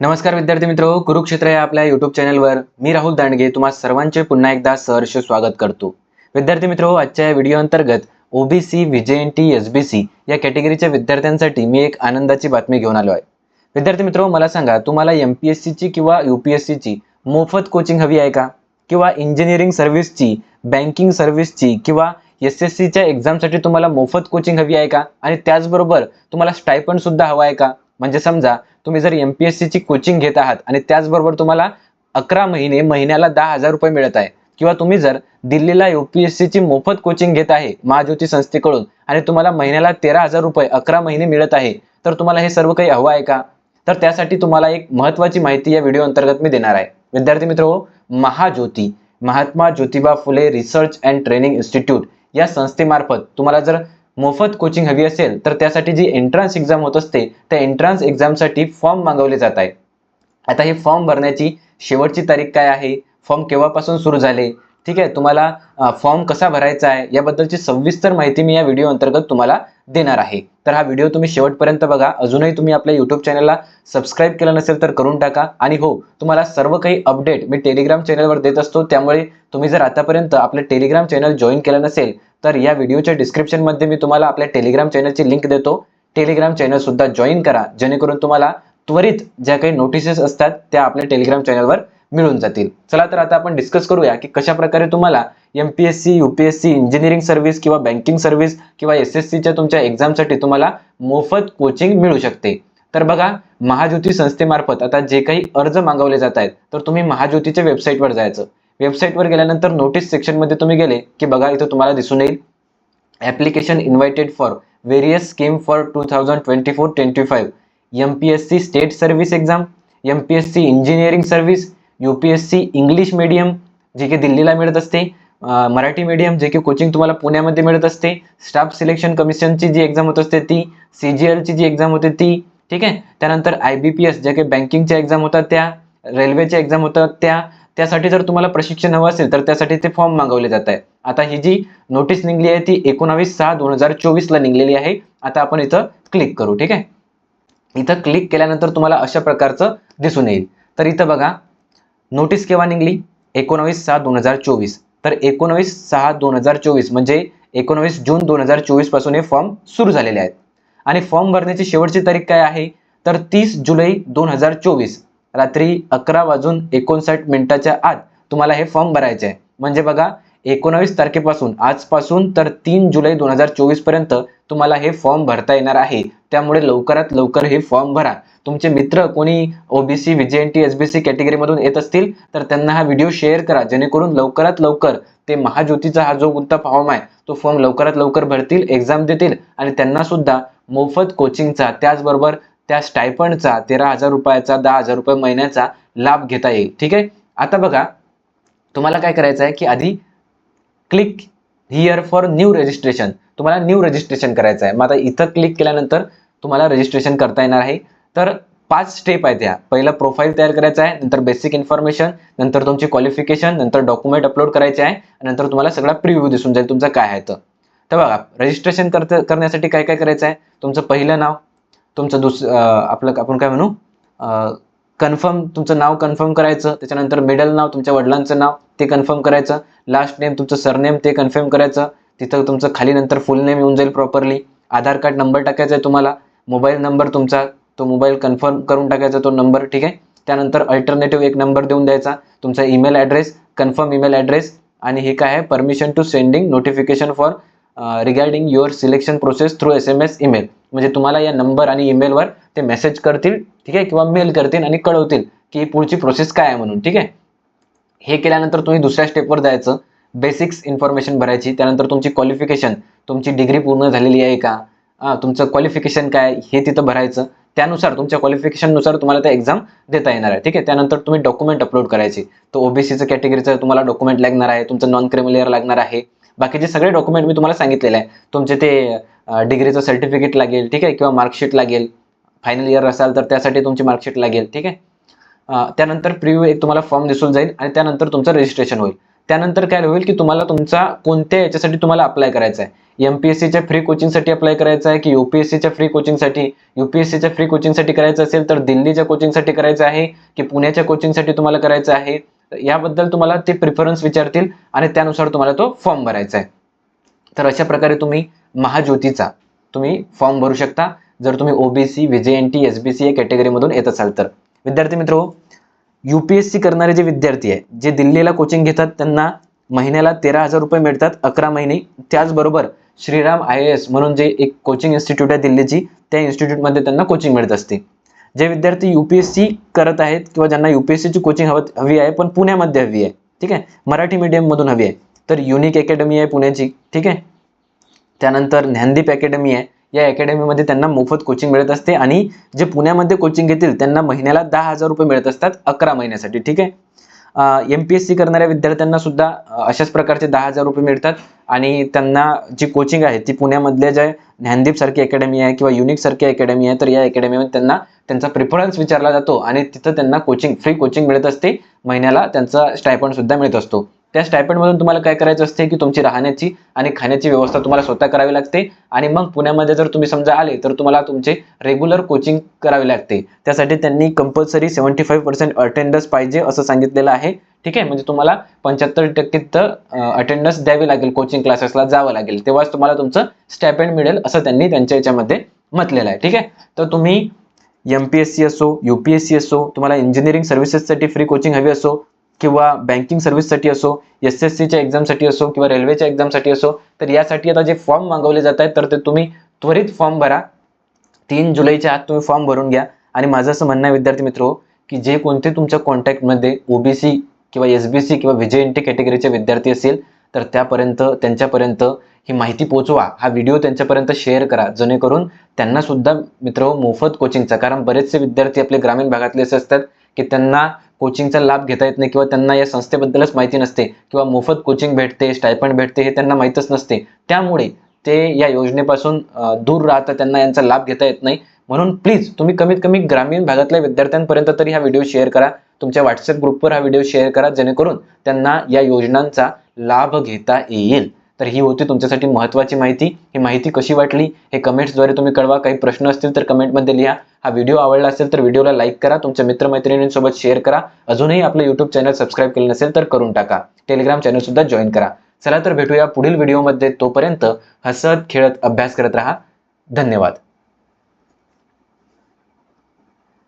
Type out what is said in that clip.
नमस्कार विद्यार्थी मित्र कुरुक्षेत्र या आपल्या युट्यूब चॅनलवर मी राहुल दांडगे तुम्हा सर्वांचे पुन्हा एकदा सहर्ष स्वागत करतो. विद्यार्थी मित्र आजच्या या व्हिडिओ अंतर्गत ओबीसी व्हीजेएनटी सी या कॅटेगरीच्या विद्यार्थ्यांसाठी मी एक आनंदाची बातमी घेऊन आलो आहे. विद्यार्थी मित्र मला सांगा तुम्हाला एम पी एस सीची किंवा यू पी एस सीची मोफत कोचिंग हवी आहे का? किंवा इंजिनिअरिंग सर्व्हिसची बँकिंग सर्व्हिसची किंवा एस एस सीच्या एक्झामसाठी तुम्हाला मोफत कोचिंग हवी आहे का? आणि त्याचबरोबर तुम्हाला स्टायपंड सुद्धा हवा आहे का? म्हणजे समजा तुम्ही जर एम पी एस सीची कोचिंग घेत आहात आणि त्याचबरोबर तुम्हाला अकरा महिने महिन्याला दहा हजार रुपये मिळत आहे किंवा तुम्ही जर दिल्लीला यू पी एस सीची मोफत कोचिंग घेत आहे महाज्योती संस्थेकडून आणि तुम्हाला महिन्याला तेरा हजार रुपये अकरा महिने मिळत आहे तर तुम्हाला हे सर्व काही हवं आहे का? तर त्यासाठी तुम्हाला एक महत्वाची माहिती या व्हिडिओ अंतर्गत मी देणार आहे. विद्यार्थी मित्र हो, Mahajyoti Mahatma Jyotiba Phule research and training institute या संस्थेमार्फत तुम्हाला जर मोफत कोचिंग हवी असेल तर त्यासाठी जी एंट्रान्स एक्झाम होत असते त्या एंट्रान्स एक्झामसाठी फॉर्म मागवले जात आहे आता हे फॉर्म भरण्याची शेवटची तारीख काय आहे? फॉर्म केव्हापासून सुरू झाले? ठीक आहे तुम्हाला फॉर्म कसा भरायचा आहे याबद्दलची सविस्तर माहिती मी या व्हिडिओ अंतर्गत तुम्हाला देणार आहे. तर हा व्हिडिओ तुम्ही शेवटपर्यंत बघा. अजूनही तुम्ही आपल्या युट्यूब चॅनलला सबस्क्राईब केलं नसेल तर करून टाका. आणि हो तुम्हाला सर्व काही अपडेट मी टेलिग्राम चॅनलवर देत असतो. त्यामुळे तुम्ही जर आतापर्यंत आपलं टेलिग्राम चॅनल जॉईन केलं नसेल तर या व्हिडिओच्या डिस्क्रिप्शनमध्ये मी तुम्हाला आपल्या टेलिग्राम चॅनलची लिंक देतो. टेलिग्राम चॅनलसुद्धा जॉईन करा. जेणेकरून तुम्हाला त्वरित ज्या काही नोटिसेस असतात त्या आपल्या टेलिग्राम चॅनलवर मिळून जातील. चला तर आता आपण डिस्कस करूया की कशा प्रकारे तुम्हाला M P S C UPSC engineering service किंवा बँकिंग सर्व्हिस किंवा एस एस सीच्या तुमच्या एक्झामसाठी तुम्हाला मोफत कोचिंग मिळू शकते. तर बघा महाज्योती संस्थेमार्फत आता जे काही अर्ज मागवले जात आहेत तर तुम्ही महाज्योतीच्या वेबसाईटवर जायचं. वेबसाईटवर गेल्यानंतर नोटीस सेक्शनमध्ये तुम्ही गेले की बघा इथं तुम्हाला दिसून येईल. Application invited for various scheme for two thousand twenty four twenty five M P S C state service exam M P S C engineering service U P S C English medium जे की दिल्लीला मिळत असते. Marathi medium जे की coaching तुम्हाला पुण्यामध्ये मिळत असते. स्टाफ सिलेक्शन कमिशनची जी एक्झाम होत असते ती सी जी एलची जी एक्झाम होते ती ठीक आहे. त्यानंतर आय बी पी एस ज्या काही बँकिंगच्या एक्झाम होतात त्या रेल्वेच्या एक्झाम होतात त्या त्यासाठी जर तुम्हाला प्रशिक्षण हवं असेल तर त्यासाठी ते फॉर्म मागवले जात आहे आता ही जी नोटीस निघली आहे ती एकोणावीस सहा दोन हजार चोवीसला निघलेली आहे. आता आपण इथं क्लिक करू ठीक आहे? इथं क्लिक केल्यानंतर तुम्हाला अशा प्रकारचं दिसून येईल. तर इथं बघा नोटीस केव्हा निघली? एकोणावीस सहा दोन हजार चोवीस. तर एकोणावीस सहा दोन हजार चोवीस म्हणजे एकोणावीस जून दोन हजार चोवीसपासून हे फॉर्म सुरू झालेले आहेत. आणि फॉर्म भरण्याची शेवटची तारीख काय आहे? तर तीस जुलै दोन हजार चोवीस रात्री अकरा वाजून एकोणसाठ मिनिटाच्या आत तुम्हाला हे फॉर्म भरायचे आहे. म्हणजे बघा एकोणावीस तारखेपासून आजपासून तर तीन जुलै दोन हजार चोवीसपर्यंत तुम्हाला हे फॉर्म भरता येणार आहे त्यामुळे लवकरात लवकर हे फॉर्म भरा. तुमचे मित्र कोणी ओबीसी व्हीजेएनटी एसबीसी कॅटेगरीमधून येत असतील तर त्यांना हा व्हिडिओ शेअर करा जेणेकरून लवकरात लवकर ते महाज्योतीचा हा जो कोणता फॉर्म आहे तो फॉर्म लवकरात लवकर भरतील एक्झाम देतील आणि त्यांना सुद्धा मोफत कोचिंगचा त्याचबरोबर त्या स्टायपंडचा तेरा हजार रुपयाचा दहा हजार रुपये महिन्याचा लाभ घेता येईल. ठीक आहे? आता बघा तुम्हाला काय करायचं आहे की आधी click here for new registration तुम्हाला न्यू रजिस्ट्रेशन करायचं आहे. मग आता इथं क्लिक केल्यानंतर तुम्हाला रजिस्ट्रेशन करता येणार आहे. तर पाच स्टेप आहेत ह्या. पहिलं प्रोफाईल तयार करायचं आहे नंतर बेसिक इन्फॉर्मेशन नंतर तुमची क्वालिफिकेशन नंतर डॉक्युमेंट अपलोड करायचे आहे आणि नंतर तुम्हाला सगळा प्रिव्ह्यू दिसून जाईल तुमचं काय आहे तर. बघा रजिस्ट्रेशन करत करण्यासाठी काय काय करायचं आहे? तुमचं पहिलं नाव तुमचं दुसरं आपलं आपण काय म्हणू? कन्फर्म तुमचं नाव कन्फर्म करायचं त्याच्यानंतर मिडल नाव तुमच्या वडिलांचं नाव ते कन्फर्म करायचं. लास्ट नेम तुमचं सरनेम ते कन्फर्म करायचं. तिथं तुमचं खाली नंतर फुल नेम येऊन जाईल प्रॉपरली आधार कार्ड नंबर टाकायचा आहे तुम्हाला. मोबाईल नंबर तुमचा तो मोबाईल कन्फर्म करून टाकायचा तो नंबर ठीक आहे? त्यानंतर अल्टरनेटिव्ह एक नंबर देऊन द्यायचा. तुमचा email address confirm email address आणि हे काय आहे? Permission to sending notification for regarding your selection process through S M S email म्हणजे तुम्हाला या नंबर आणि ईमेलवर ते मेसेज करतील ठीक आहे? किंवा मेल करतील आणि कळवतील की पुढची प्रोसेस काय आहे म्हणून ठीक आहे? हे केल्यानंतर तुम्ही दुसऱ्या स्टेपवर जायचं. बेसिक्स इन्फॉर्मेशन भरायची. त्यानंतर तुमची क्वालिफिकेशन तुमची डिग्री पूर्ण झालेली आहे का? तुमचं क्वालिफिकेशन काय हे तिथं भरायचं. त्यानुसार तुमच्या क्वालिफिकेशननुसार तुम्हाला त्या एक्झाम देता येणार आहे ठीक आहे? त्यानंतर तुम्ही डॉक्युमेंट अपलोड करायची. तो ओबीसीचं कॅटेगरीचं तुम्हाला डॉक्युमेंट लागणार आहे तुमचं नॉन क्रिमिलियर लागणार आहे. बाकीचे सगळे डॉक्युमेंट मी तुम्हाला सांगितलेले आहे. तुमचे ते डिग्रीचं सर्टिफिकेट लागेल ठीक आहे? किंवा मार्कशीट लागेल. फायनल इयर असाल तर त्यासाठी तुमची मार्कशीट लागेल ठीक आहे? त्यानंतर प्रिव्ह्यू एक तुम्हाला फॉर्म दिसून जाईल आणि त्यानंतर तुमचं रजिस्ट्रेशन होईल. त्यानंतर काय होईल की तुम्हाला तुमचा कोणत्या याच्यासाठी तुम्हाला अप्लाय करायचा आहे एमपीएससीच्या फ्री कोचिंगसाठी अप्लाय करायचा आहे की युपीएससीच्या फ्री कोचिंगसाठी युपीएससीच्या फ्री कोचिंगसाठी करायचं असेल तर दिल्लीच्या कोचिंगसाठी करायचं आहे की पुण्याच्या कोचिंगसाठी तुम्हाला करायचं आहे? याबद्दल तुम्हाला ते प्रिफरन्स विचारतील आणि त्यानुसार तुम्हाला तो फॉर्म भरायचा आहे. तर अशा प्रकारे तुम्ही महाज्योतीचा तुम्ही फॉर्म भरू शकता. जर तुम्ही OBC VJ N T S B C या कॅटेगरीमधून येत असाल तर. विद्यार्थी मित्र सी करणारे जे विद्यार्थी आहे जे दिल्लीला कोचिंग घेतात त्यांना महिन्याला तेरा हजार रुपये मिळतात अकरा महिने. त्याचबरोबर श्रीराम आय एस म्हणून जे एक कोचिंग इन्स्टिट्यूट आहे दिल्लीची त्या इन्स्टिट्यूटमध्ये त्यांना कोचिंग मिळत असते. जे विद्यार्थी यू पी एस सी करत आहेत किंवा ज्यांना यू पी एस सीची कोचिंग हवं हवी आहे पण पुण्यामध्ये हवी आहे ठीक आहे? मराठी मीडियममधून हवी आहे. तर युनिक अकॅडमी आहे पुण्याची ठीक आहे? त्यानंतर ज्ञानदीप अकॅडमी आहे. या अकॅडमीमध्ये त्यांना मोफत कोचिंग मिळत असते आणि जे पुण्यामध्ये कोचिंग घेतील त्यांना महिन्याला दहा हजार रुपये मिळत असतात अकरा महिन्यासाठी ठीक आहे? एम पी एस सी करणाऱ्या विद्यार्थ्यांना सुद्धा अशाच प्रकारचे दहा हजार रुपये मिळतात आणि त्यांना जी कोचिंग आहे ती पुण्यामधल्या ज्या ज्ञानदीप सारखी अकॅडमी आहे किंवा युनिक सारखी अकॅडमी आहे तर या अकॅडमीमध्ये त्यांना त्यांचा प्रिफरन्स विचारला जातो आणि तिथं त्यांना कोचिंग फ्री कोचिंग मिळत असते. महिन्याला त्यांचा स्टायपंड सुद्धा मिळत असतो. त्या स्टायपंडमधून तुम्हाला काय करायचं असते की तुमची राहण्याची आणि खाण्याची व्यवस्था तुम्हाला स्वतः करावी लागते आणि मग पुण्यामध्ये जर तुम्ही समजा आले तर तुम्हाला तुमचे रेग्युलर कोचिंग करावे लागते. त्यासाठी त्यांनी compulsory seventy five percent attendance पाहिजे असं सांगितलेलं आहे. ठीक आहे? म्हणजे तुम्हाला पंच्याहत्तर टक्के तर अटेंडन्स द्यावी लागेल कोचिंग क्लासेसला जावं लागेल. तेव्हाच तुम्हाला तुमचं स्टॅपेंड मिळेल असं त्यांनी त्यांच्या याच्यामध्ये म्हटलेलं आहे. ठीक आहे? तर तुम्ही एम पी एस सी असो यू पी एस सी असो तुम्हाला इंजिनिअरिंग सर्व्हिसेससाठी फ्री कोचिंग हवी असो किंवा बँकिंग सर्व्हिससाठी असो एस एस सीच्या एक्झामसाठी असो किंवा रेल्वेच्या एक्झामसाठी असो तर यासाठी आता जे फॉर्म मागवले जात आहेत तर ते तुम्ही त्वरित फॉर्म भरा. तीन जुलैच्या आत तुम्ही फॉर्म भरून घ्या. आणि माझं असं म्हणणं आहे विद्यार्थी मित्र की जे कोणते तुमच्या कॉन्टॅक्टमध्ये ओबीसी किंवा एस बी सी किंवा विजय एन टी कॅटेगरीचे विद्यार्थी असेल तर त्यापर्यंत त्यांच्यापर्यंत ही माहिती पोचवा. हा व्हिडिओ त्यांच्यापर्यंत शेअर करा. जेणेकरून त्यांना सुद्धा मित्र मोफत कोचिंगचा कारण बरेचसे विद्यार्थी आपले ग्रामीण भागातले असे असतात की त्यांना कोचिंगचा लाभ घेता येत नाही किंवा त्यांना या संस्थेबद्दलच माहिती नसते किंवा मोफत कोचिंग भेटते स्टायपंड भेटते हे त्यांना माहीतच नसते. त्यामुळे ते या योजनेपासून दूर राहतात त्यांना यांचा लाभ घेता येत नाही. म्हणून प्लीज तुम्ही कमीत कमी ग्रामीण भागातल्या विद्यार्थ्यांपर्यंत तरी हा व्हिडिओ शेअर करा. तुमच्या व्हॉट्सअप ग्रुपवर हा व्हिडिओ शेअर करा जेणेकरून त्यांना या योजनांचा लाभ घेता येईल. तर ही होती तुमच्यासाठी महत्त्वाची माहिती. ही माहिती कशी वाटली? हे कमेंट्सद्वारे तुम्ही कळवा. काही प्रश्न असतील तर कमेंटमध्ये लिहा. हा व्हिडिओ आवडला असेल तर व्हिडिओला लाईक करा. तुमच्या मित्रमैत्रिणींसोबत शेअर करा. अजूनही आपलं यूट्यूब चॅनल सबस्क्राईब केलं नसेल तर करून टाका. टेलिग्राम चॅनलसुद्धा जॉईन करा. चला तर भेटूया पुढील व्हिडिओमध्ये तोपर्यंत हसत खेळत अभ्यास करत राहा. धन्यवाद.